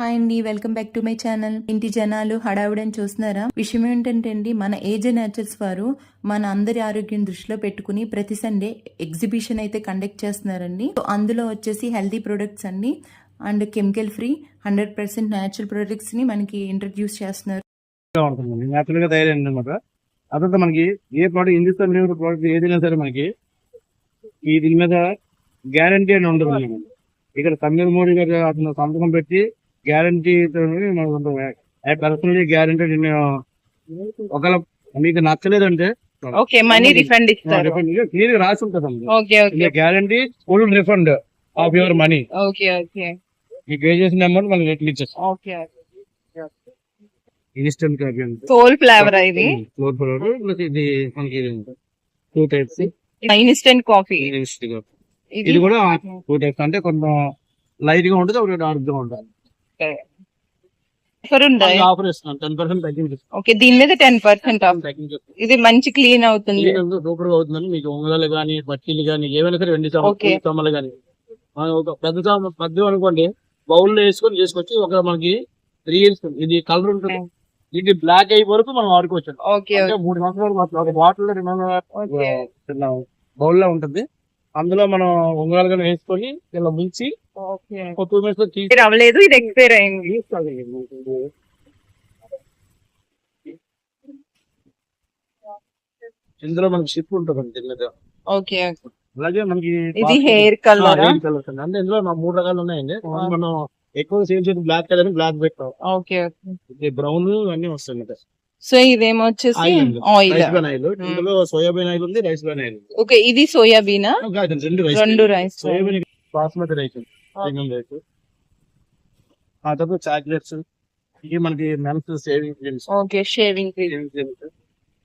Hi అండి welcome back to my channel. ఇంటి జనాలు హడావుడని చూస్తున్నారా? విషయం ఏంటంటే అండి మన ఏజ్ న్యాచురల్స్ వారు మన అందరి ఆరోగ్యం దృష్టిలో పెట్టుకుని ప్రతి సండే ఎగ్జిబిషన్ అయితే కండక్ట్ చేస్తున్నారండి. సో అందులో వచ్చేసి హెల్తీ ప్రొడక్ట్స్ అండి and chemical free hundred percent natural ప్రొడక్ట్స్ని మనకి ఇంట్రడ్యూస్ చేస్తున్నారు. న్యాచురల్గా తయారైంది అనమాట అదంతా మనకి ఏ ప్రోడక్ట్ హిందుస్థాన్ ప్రోడక్ట్ ఏదైనా సరే మనకి ఈ దీని మీద గ్యారంటీ అని ఉండదు ఇక్కడ తమిళ మోడీ గారు అతను సంతకం పెట్టి గ్యారంటీ మనకు పర్సనలీ గ్యారంటీ నేను ఒకవేళ మీకు నచ్చలేదంటే ఓకే మనీ రిఫండ్ ఇస్తారు. క్లియర్ రాసి ఉంటుంది okay okay guarantee full refund of your money okay okay మీకు పే చేసిన అమౌంట్ మనకి రేట్లు ఇచ్చేస్తాం ఓకే ఇన్స్టెంట్ కాఫీ అంటే సోల్ ఫ్లేవర్ ఇది? ఫ్లోర్ ఫ్లోర్ ప్లస్ ఇది మనకి టూ టైప్స్ ఇన్స్టెంట్ కాఫీ ఇది కూడా టూ టైప్స్ అంటే కొంచెం లైట్గా ఉంటుంది ఒకటి డార్క్గా ఉంటుంది ఉందా? ఆఫర్ ఇస్తున్నాం. టెన్ పర్సెంట్ తగ్గించి ఓకే దీని మీద టెన్ పర్సెంట్ తగ్గించి ఇది మంచి క్లీన్ అవుతుంది. సూపర్గా అవుతుందని మీకు ఉంగరాలు కానీ బట్టీలు కానీ ఏమైనా సరే వెండి సమ్మలు కానీ ఒక పెద్ద పెద్ద అనుకోండి బౌల్లో వేసుకొని చేసుకొచ్చి ఒక మనకి త్రీ ఇయర్స్ ఇది కలర్ ఉంటుంది. ఇది బ్లాక్ అయ్యే వరకు మనం వాడుకోవచ్చు ఓకే మూడు సంవత్సరాలు ఒక బాటిల్ ఓకే బౌల్లో ఉంటుంది. అందులో మనం ఉంగరాలు కానీ వేసుకొని ఇలా ముంచి ఒక టూ మినిట్స్లో తీసి అవ్వలేదు ఇది ఎక్స్పైర్ అయింది. ఇందులో మనకి షిప్ ఉంటుంది. ఓకే అలాగే మనకి ఇది హెయిర్ కలర్? అండి. అంటే ఇందులో నా మూడు రకాలు ఉన్నాయండి. మనం ఎక్కువ సేల్ చేసి బ్లాక్ కలర్ బ్లాక్ పెట్టాం ఓకే బ్రౌన్ అన్ని వస్తాయి. సో ఇదేమో వచ్చేసి ఆయిల్ ఇందులో సోయాబీన్ ఆయిల్ ఉంది రైస్ బ్రాన్ ఆయిల్. ఓకే ఇది సోయాబీనా రెండు రైస్ రెండు rice soyabean basmati rice rice ఆ తర్వాత చాక్లెట్స్ ఇవి మనకి men's saving creams okay shaving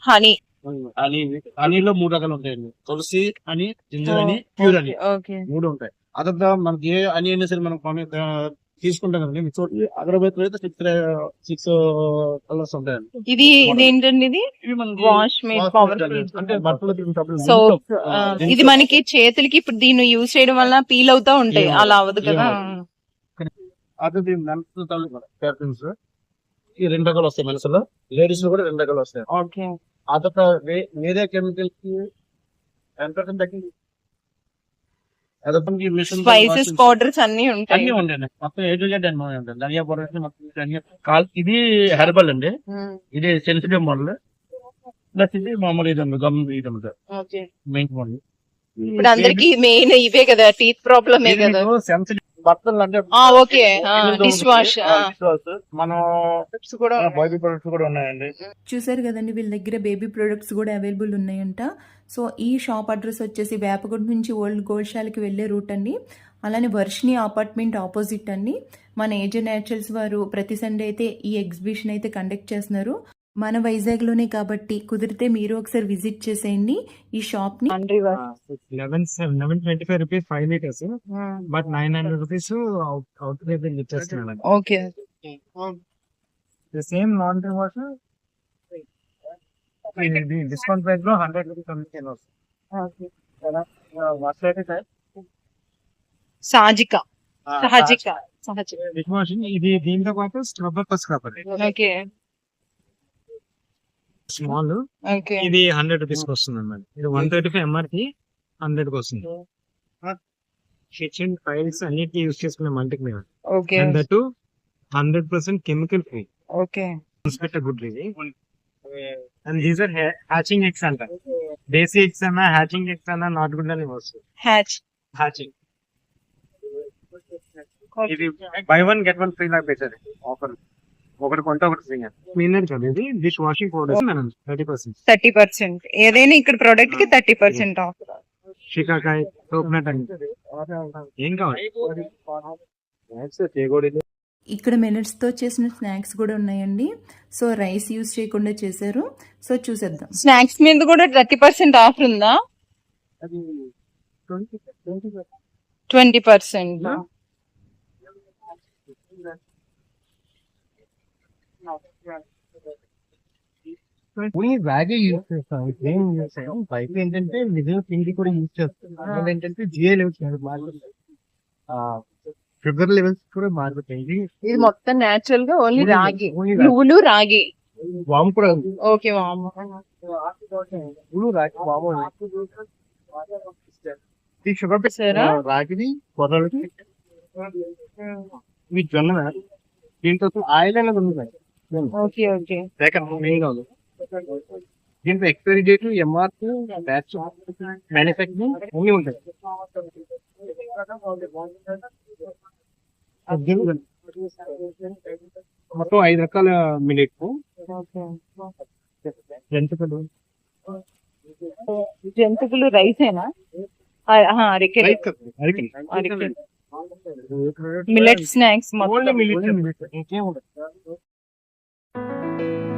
honey honey హనీలో మూడు రకాలు ఉంటాయండి. తులసి అని జింజర్ అని ప్యూర్ అని ఓకే మూడు ఉంటాయి. అదంతా మనకి ఏ అని అయినా సరే మనం కొనే- ఆ, తీసుకుంటాం కదండి మీ చోటు అగరబత్తులు అయితే సిక్స్ సిక్స్ కలర్స్ ఉంటాయండి. ఇది ఇది? ఏంటండి ఇది వాష్ మేడ్ పవర్ అంటే బట్టలు తిరిగినప్పుడు సో ఆ, ఇది మనకి చేతులకి ఇప్పుడు దీన్ని యూజ్ చేయడం వల్ల పీల్ అవుతా ఉంటాయి. అలా అవ్వదు కదా. అది మెన్స్ పెర్ఫ్యూమ్స్ ఈ రెండు రకాలు వస్తాయి మనసులో లేడీస్లో కూడా రెండు రకాలు వస్తాయి. ఓకే అదొక వేరే కెమికల్స్కి ఎంత తగ్గింది స్పైసెస్ పౌడర్స్ అన్ని ఉంటాయి. అన్ని ఉంటాయండి మొత్తం ఏ టు జెడ్ అన్ని ఉంటాయి ధనియా పౌడర్ నుంచి మొత్తం కాల్ ఇది హెర్బల్ అండి. ఉమ్, ఇది సెన్సిటివ్ మోడల్ ప్లస్ ఇది మామూలు ఇది ఉంది గమ్ ఇది ఉంది. మెయిన్ మోడల్ ఇప్పుడు అందరికి మెయిన్ ఇవే కదా టీత్ ప్రాబ్లమే కదా. సెన్సిటివ్ బట్టలు అంటే ఆ ఓకే డిష్ వాష్. మనం కూడా బాబీ ప్రొడక్ట్స్ కూడా ఉన్నాయండి. చూసారు కదండి వీళ్ళ దగ్గర బేబీ ప్రొడక్ట్స్ కూడా అవైలబుల్ ఉన్నాయంట. సో ఈ షాప్ అడ్రస్ వచ్చేసి వేపగుంట నుంచి ఓల్డ్ గోల్శాలకి వెళ్ళే రూట్ అండి. అలానే వర్షిని అపార్ట్మెంట్ ఆపోజిట్ అండి. మన ఏజే న్యాచురల్స్ వారు ప్రతి సండే అయితే ఈ ఎగ్జిబిషన్ అయితే కండక్ట్ చేస్తున్నారు. మన వైజాగ్లోనే కాబట్టి కుదిరితే మీరు ఒకసారి విజిట్ చేసేయండి ఈ షాప్ని. Eleven eleven twenty five rupees five litres but nine hundred rupees out ఇచ్చేస్తున్నాను ఓకే సేమ్ నాన్ డ్రీ వాష్ ఇది డిస్కౌంట్ ప్రైస్లో హండ్రెడ్ రూపీస్ వాష్ అయితే సాజిక సహజిక సహజిక ఇది దీంతో పాటు scrubber scrubber okay small okay. ఇది హండ్రెడ్ రూపీస్ వస్తుంది అన్నమాట ఇది వన్ థర్టీ ఫైవ్ ఎంఆర్కి హండ్రెడ్కి వస్తుంది కిచెన్ ఫైల్స్ అన్నిటికీ యూస్ చేసుకునే మల్టీకి మేము. Okay. And that hundred percent chemical free okay. Inspector good ఇది and these are hatching eggs అంట. దేశీ ఎగ్స్ అన్నా హ్యాచింగ్ ఎగ్స్ అన్నా నాట్ గుడ్ అని వస్తుంది హ్యాచ్ హ్యాచింగ్ ఇది buy one get one free లాగా పెట్టారు. ఆఫర్ ఒకటి కొంటే ఒకటి ఫ్రీ కదా ఇది dish washing powder thirty percent thirty percent. ఏదైనా ఇక్కడ ప్రొడక్ట్కి thirty percent off shikakai coconut అని. ఏం కావాలి? ఇక్కడ మినట్స్తో చేసిన స్నాక్స్ కూడా ఉన్నాయండి. సో రైస్ యూస్ చేయకుండా చేశారు. సో చూసేద్దాం. స్నాక్స్ మీద కూడా థర్టీ పర్సెంట్ ఆఫర్ ఉందా? ట్వంటీ పర్సెంట్ బ్యాగే యూజ్ చేస్తాం ఏం యూజ్ బయట ఏంటంటే నిజం పిండి కూడా యూజ్ చేస్తాం ఏంటంటే జిఏ లేవు షుగర్ లెవెల్స్ కూడా మారిపోతాయి ఇది మొత్తం నేచురల్గా ఓన్లీ రాగి. నువ్వులు రాగి. వాము కూడా ఓకే వాము. పులు రాగి వాము ఈ షుగర్ చూసారా? రాగిది కొర్రలకి మీ జొన్న దీంతో ఆయిల్ అనేది ఉంది. ఓకే ఓకే సెకండ్ మెయిన్ కాదు దీంట్లో expiry date MRP batch manufacturing అన్ని ఉంటాయి మొత్తం ఐదు రకాల మిలెట్ రైసేనా? అరికెలు. రైస్ మిల్లెట్ స్నాక్స్ మొత్తం. Música